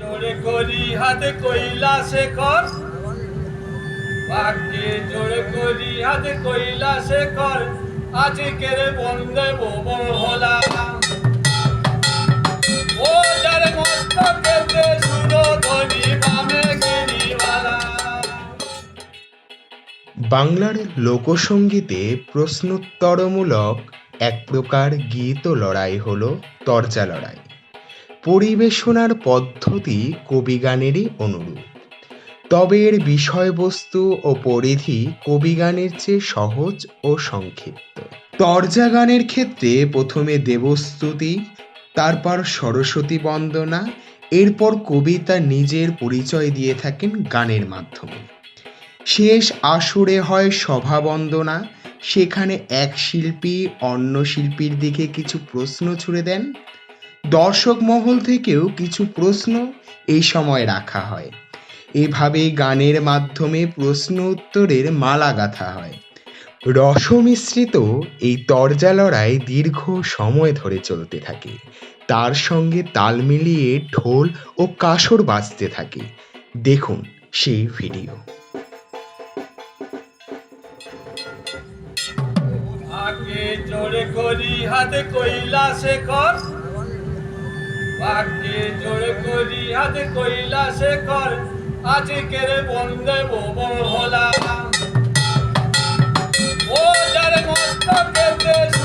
জোরে করি, হাতে কইলা শেখর জোরে করি, হাতে কইলা শেখর বন্দে হলা। ও ধরি বামে বাংলার লোকসঙ্গীতে প্রশ্নোত্তরমূলক এক প্রকার গীত লড়াই হল তরজা লড়াই। পরিবেশনার পদ্ধতি কবিগানেরই অনুরূপ। তবে এর বিষয়বস্তু ও পরিধি কবিগানের চেয়ে সহজ ও সংক্ষিপ্ত। তরজা গানের ক্ষেত্রে প্রথমে দেবস্তুতি, তারপর সরস্বতী বন্দনা, এরপর কবি তার নিজের পরিচয় দিয়ে থাকেন গানের মাধ্যমে। শেষ আসরে হয় সভা বন্দনা সেখানে এক শিল্পী অন্য শিল্পীর দিকে কিছু প্রশ্ন ছুড়ে দেন। দর্শক মহল থেকেও কিছু প্রশ্ন এই সময় রাখা হয়। এভাবে গানের মাধ্যমে প্রশ্ন উত্তরের মালা গাঁথা হয়। রসমিশ্রিত এই তরজা লড়াই দীর্ঘ সময় ধরে চলতে থাকে। তার সঙ্গে তাল মিলিয়ে ঢোল ও কাসর বাজতে থাকে। দেখুন সেই ভিডিও। আগে জোরে করি হাতে কইলা শেখর বাক্যে জোর করি আজ কইলা কর আজকের বন্দে হলা ও যার মস্তকেতে সুরো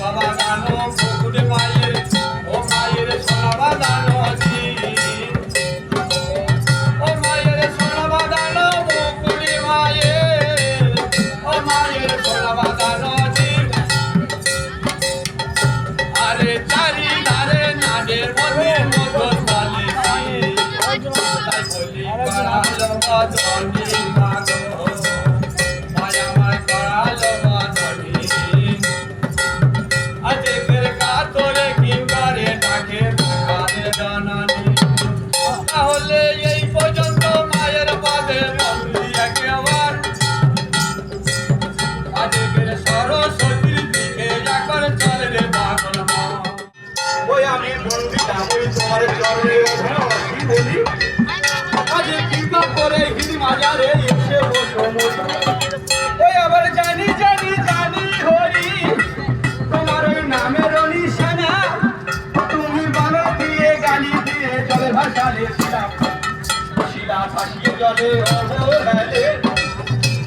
বাবা গানো পুকুরে মায়ের, ও মায়ের সোনাবা দানো ও মায়ের সোনা বাঁধানো বকুলি মায়ের, ও মায়ের সোনা বাঁধানো আরে চারি ধারে নাদের মধ্যে মতো চলে তাই বলি করালো বাজনি মাগো জানানি জলে অবহেলে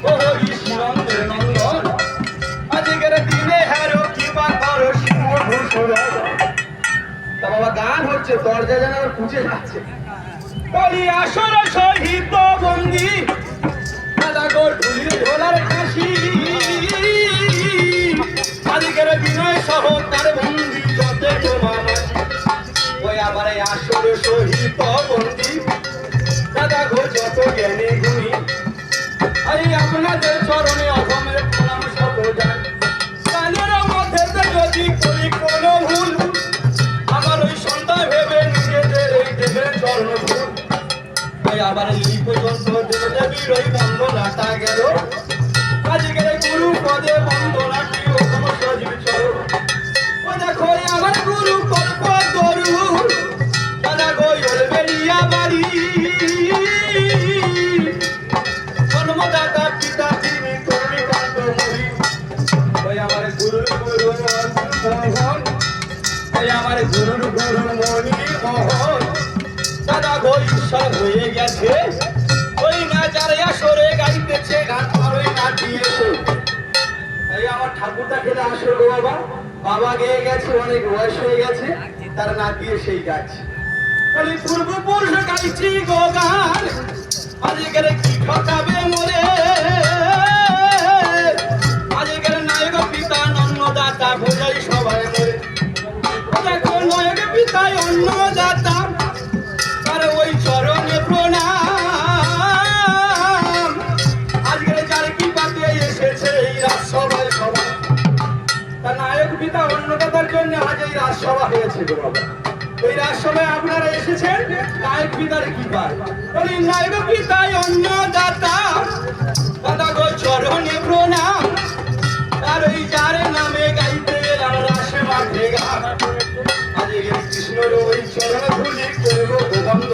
ও শিবন্দের নন্দন। আজকের দিনে হ্যারো গান হচ্ছে, দরজা আবার পুজে যাচ্ছে। বলি, আসর সহিত বন্দি দাদা কাশি আজকের বিনয় সহ তার বন্দি ওই এই আসর সহিত বন্দি। দেবদেবীর ওই বন্দনাটা গেল। আজকের গুরু পদে বন্দনাটি ও সমস্ত জীব চলো। ও দেখো আমার গুরু কল্প গরু। দাদা গইল বেরিয়া বাড়ি। জন্মদাতা পিতা তিনি তুমি কান্ত মরি ওই আমার গুরুর গুরু মোহন ওই আমার গুরুর গুরু মনি মোহন দাদা গো ঈশ্বর হয়ে গেছে। আমার ঠাকুরটা খেলে আসর বাবা। বাবা গেয়ে গেছে, অনেক বয়স হয়ে গেছে, তার না দিয়ে সেই গাছ। পূর্বপুরুষ গাইছি গো গান আজকের কি ঠকাবে রাজসভা হয়েছে গো বাবা এই রাজসভায় আপনারা এসেছেন, নায়ক পিতার কি পায়? বলি, নায়ক পিতায় অন্নদাতা দাদা গো চরণে প্রণাম। আর ওই যার নামে গাইতে এলাম রাসে মাঠে গা। আজ কৃষ্ণ ওই চরণ ভুলি করব গোবন্দরা